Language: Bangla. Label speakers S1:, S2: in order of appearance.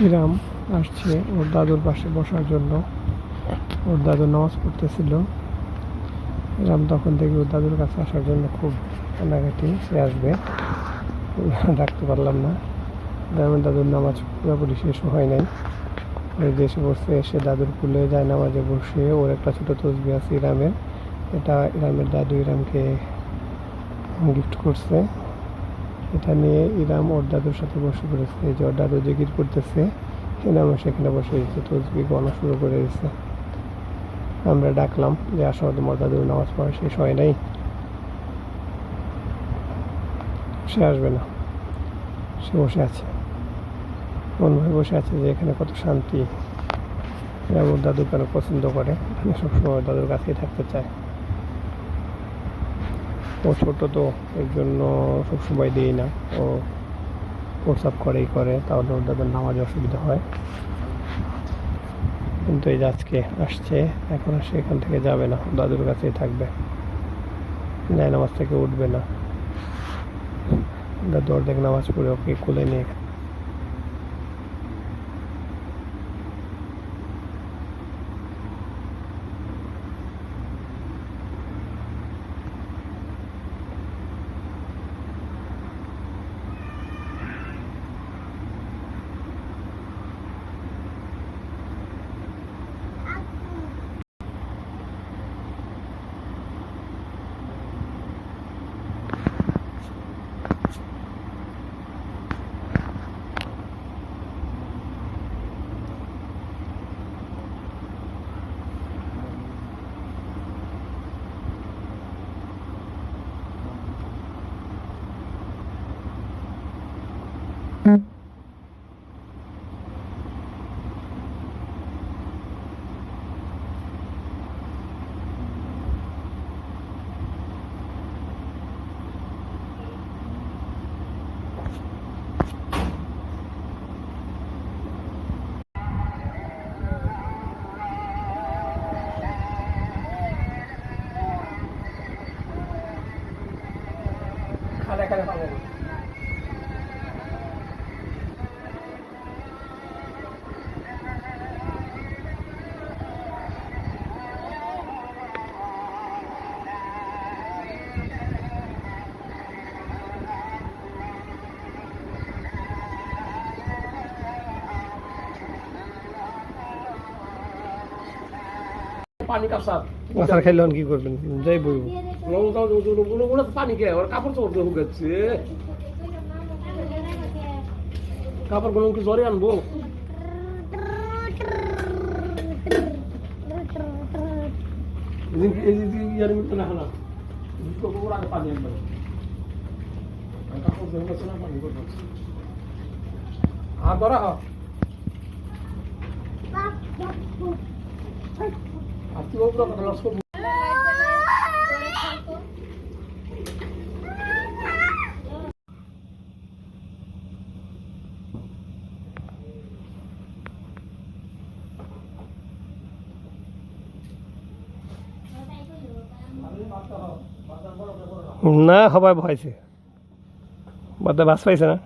S1: হিরাম আসছে ওর দাদুর পাশে বসার জন্য। ওর দাদু নামাজ পড়তেছিল। ইরাম তখন থেকে ওর দাদুর কাছে আসার জন্য খুব কান্নাকাটি। সে আসবে। ডাকতে পারলাম না। আমার দাদুর নামাজ পুরোপুরি শেষ হয় নাই। ওই দেশে বসে এসে দাদুর কুলে যায় নামাজে বসে। ওর একটা ছোটো তসবি আছে ইরামের। এটা ইরামের দাদু ইরামকে গিফট করছে। এটা নিয়ে ইরাম ওর সাথে বসে পড়েছে যে ওর জিকির করতেছে ইরামও সেখানে বসে দিচ্ছে তসবি গণা শুরু করে দিচ্ছে আমরা ডাকলাম যে, আসো, তোমার নামাজ পড়া শেষ হয় নাই। সে আসবে না। সে বসে আছে। মন ভরে বসে আছে যে, এখানে কত শান্তি। এরা ওর দাদু কেন পছন্দ করে? সবসময় দাদুর কাছেই থাকতে চায়। ও ছোট তো, এর জন্য সবসময় দিই না। ও প্রসাব করেই করে, তাহলে ওর তাদের নামাজ অসুবিধা হয়। কিন্তু এই আজকে আসছে, এখন আর সে এখান থেকে যাবে না, দাদুর কাছেই থাকবে। নামাজ থেকে উঠবে না। দাদু অর্ধেক নামাজ পড়ে ওকে কোলে নিয়ে খালে খালে পাবো
S2: পানি কাপসার
S1: আসার খাইলে কি করবেন যাই বলবো
S2: ওরা তো পানি খেয়ে ওর কাপড় চোপড় দিয়ে হুকাচ্ছে কাপড়গুলো কি জ্বরে আনব কি ইয়ার মধ্যে না হলো দুটো ওর আগে পানি আনবে কাপড় ওগুলো
S1: না সবাই ভয়ছে বাদ বাস পাইছে না।